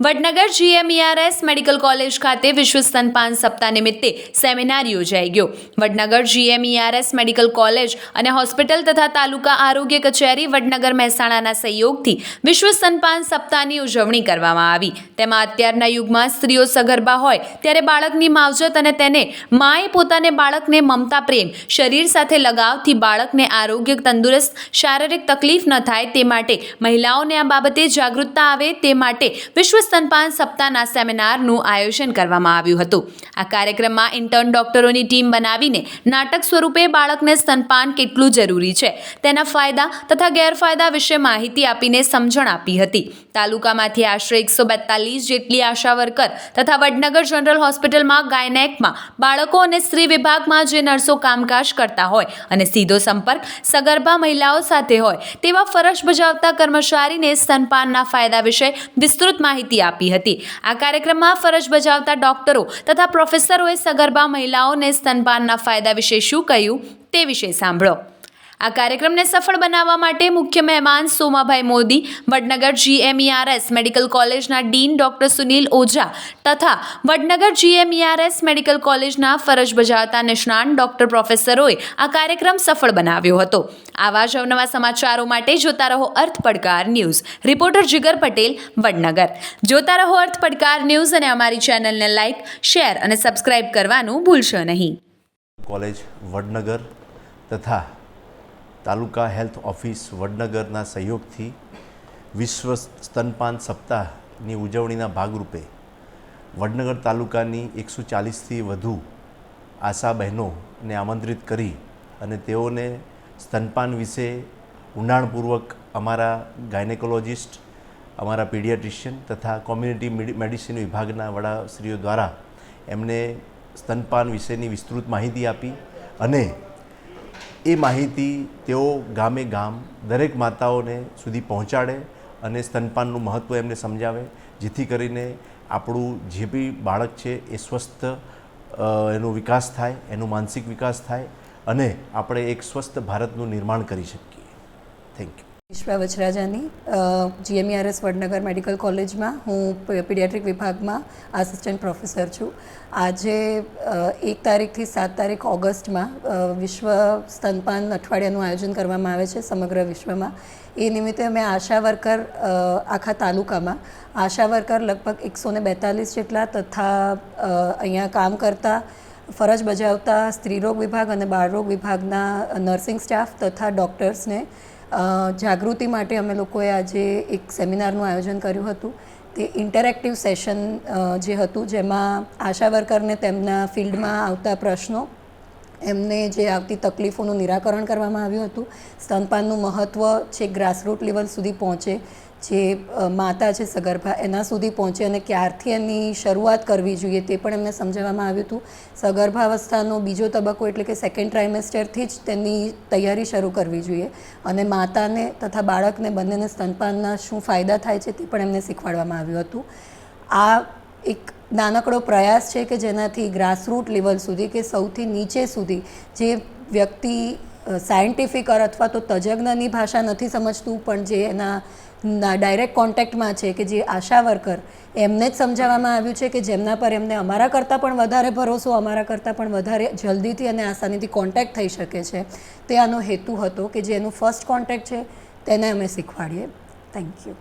Vadnagar GMERS medical college ખાતે વિશ્વ સ્તનપાન સપ્તાહ નિમિત્તે સેમિનાર યોજાઈ ગયો. વડનગર જીએમઈઆરએસ મેડિકલ કોલેજ અને હોસ્પિટલ તથા તાલુકા આરોગ્ય કચેરી વડનગર મહેસાણાના સહયોગથી વિશ્વ સ્તનપાન સપ્તાહની ઉજવણી કરવામાં આવી. તેમાં અત્યારના યુગમાં સ્ત્રીઓ સગર્ભા હોય ત્યારે બાળકની માવજત અને તેને માએ પોતાને બાળકને મમતા પ્રેમ, શરીર સાથે લગાવથી બાળકને આરોગ્ય તંદુરસ્ત, શારીરિક તકલીફ ન થાય તે માટે મહિલાઓને આ બાબતે જાગૃતતા આવે તે માટે વિશ્વ સ્તનપાન સપ્તાહના સેમિનારનું આયોજન કરવામાં આવ્યું હતું. આ કાર્યક્રમમાં ઇન્ટર્ન ડોક્ટરોની ટીમ બનાવીને નાટક સ્વરૂપે બાળકને સ્તનપાન કેટલું જરૂરી છે, તેના ફાયદા તથા ગેરફાયદા વિશે માહિતી આપીને સમજણ આપી હતી. તાલુકામાંથી આશરે એકસો બેતાલીસ જેટલી આશા વર્કર તથા વડનગર જનરલ હોસ્પિટલમાં ગાયનેકમાં બાળકો અને સ્ત્રી વિભાગમાં જે નર્સો કામકાજ કરતા હોય અને સીધો સંપર્ક સગર્ભા મહિલાઓ સાથે હોય તેવા ફરજ બજાવતા કર્મચારીને સ્તનપાનના ફાયદા વિશે વિસ્તૃત માહિતી આપી હતી. આ કાર્યક્રમમાં ફરજ બજાવતા ડોક્ટરો તથા પ્રોફેસરોએ સગર્ભા મહિલાઓને સ્તનપાનના ફાયદા વિશે શું કહ્યું તે વિશે સાંભળો. આ કાર્યક્રમને સફળ બનાવવા માટે મુખ્ય મહેમાન સોમાભાઈ મોદી, વડનગર જીએમઈઆરએસ મેડિકલ કોલેજના ડીન ડોક્ટર સુનિલ ઓઝા તથા વડનગર જીએમઈઆરએસ મેડિકલ કોલેજના ફરજ બજાવતા નિષ્ણાંત ડોક્ટર પ્રોફેસરોએ આ કાર્યક્રમ સફળ બનાવ્યો હતો. આવા જ અવનવા સમાચારો માટે જોતા રહો અર્થ પડકાર ન્યૂઝ. રિપોર્ટર જીગર પટેલ, વડનગર. જોતા રહો અર્થ પડકાર ન્યૂઝ અને અમારી ચેનલને લાઇક શેર અને સબસ્ક્રાઇબ કરવાનું ભૂલશો નહીં. કોલેજ વડનગર તથા તાલુકા હેલ્થ ઓફિસ વડનગરના સહયોગથી વિશ્વ સ્તનપાન સપ્તાહની ઉજવણીના ભાગરૂપે વડનગર તાલુકાની એકસો ચાલીસથી વધુ આશા બહેનોને આમંત્રિત કરી અને તેઓને સ્તનપાન વિશે ઊંડાણપૂર્વક અમારા ગાયનેકોલોજિસ્ટ, અમારા પીડિયાટ્રિશિયન તથા કોમ્યુનિટી મેડિસિન વિભાગના વડાશ્રીઓ દ્વારા એમને સ્તનપાન વિશેની વિસ્તૃત માહિતી આપી અને એ માહિતી તેઓ ગામે ગામ દરેક માતાઓને સુધી પહોંચાડે અને સ્તનપાનનું મહત્ત્વ એમને સમજાવે, જેથી કરીને આપણું જે બી બાળક છે એ સ્વસ્થ એનો વિકાસ થાય, એનો માનસિક વિકાસ થાય અને આપણે એક સ્વસ્થ ભારતનું નિર્માણ કરી શકીએ. Thank you Vishwa Vachrajani GMERS Vadnagar medical કોલેજમાં હું પીડિયાટ્રિક વિભાગમાં આસિસ્ટન્ટ પ્રોફેસર છું. આજે એક તારીખથી સાત તારીખ ઓગસ્ટમાં વિશ્વ સ્તનપાન અઠવાડિયાનું આયોજન કરવામાં આવે છે સમગ્ર વિશ્વમાં. એ નિમિત્તે અમે આશા વર્કર આખા તાલુકામાં, આશા વર્કર લગભગ એકસો ને બેતાલીસ જેટલા તથા અહીંયા કામ કરતા, ફરજ બજાવતા સ્ત્રીરોગ વિભાગ અને બાળરોગ વિભાગના નર્સિંગ સ્ટાફ તથા ડૉક્ટર્સને જાગૃતિ માટે અમે લોકોએ આજે એક સેમિનારનું આયોજન કર્યું હતું. તે ઇન્ટરેક્ટિવ સેશન જે હતું, જેમાં આશા વર્કરને તેમના ફિલ્ડમાં આવતા પ્રશ્નો, એમને જે આવતી તકલીફોનું નિરાકરણ કરવામાં આવ્યું હતું, સ્તનપાનનું મહત્ત્વ છે ગ્રાસરૂટ લેવલ સુધી પહોંચે જે માતા છે, સગર્ભા, એના સુધી પહોંચે અને ક્યારથી એની શરૂઆત કરવી જોઈએ તે પણ એમને સમજાવવામાં આવ્યું હતું. સગર્ભાવસ્થાનો બીજો તબક્કો એટલે કે સેકન્ડ ટ્રાઇમેસ્ટરથી જ તેની તૈયારી શરૂ કરવી જોઈએ અને માતાને તથા બાળકને બંનેને સ્તનપાનના શું ફાયદા થાય છે તે પણ એમને શીખવાડવામાં આવ્યું હતું. આ એક નાનકડો પ્રયાસ છે કે જેનાથી ગ્રાસરૂટ લેવલ સુધી કે સૌથી નીચે સુધી જે વ્યક્તિ સાયન્ટિફિક અથવા તો તજજ્ઞની ભાષા નથી સમજતું પણ જે એના ડાયરેક્ટ કોન્ટેક્ટમાં છે કે જે આશા વર્કર, એમને જ સમજાવવામાં આવ્યું છે કે જેમના પર એમને અમારા કરતાં પણ વધારે ભરોસો, અમારા કરતાં પણ વધારે જલ્દીથી અને આસાનીથી કોન્ટેક્ટ થઈ શકે છે. તે આનો હેતુ હતો કે જે એનું ફર્સ્ટ કોન્ટેક્ટ છે, તેને અમે શીખવાડીએ. Thank you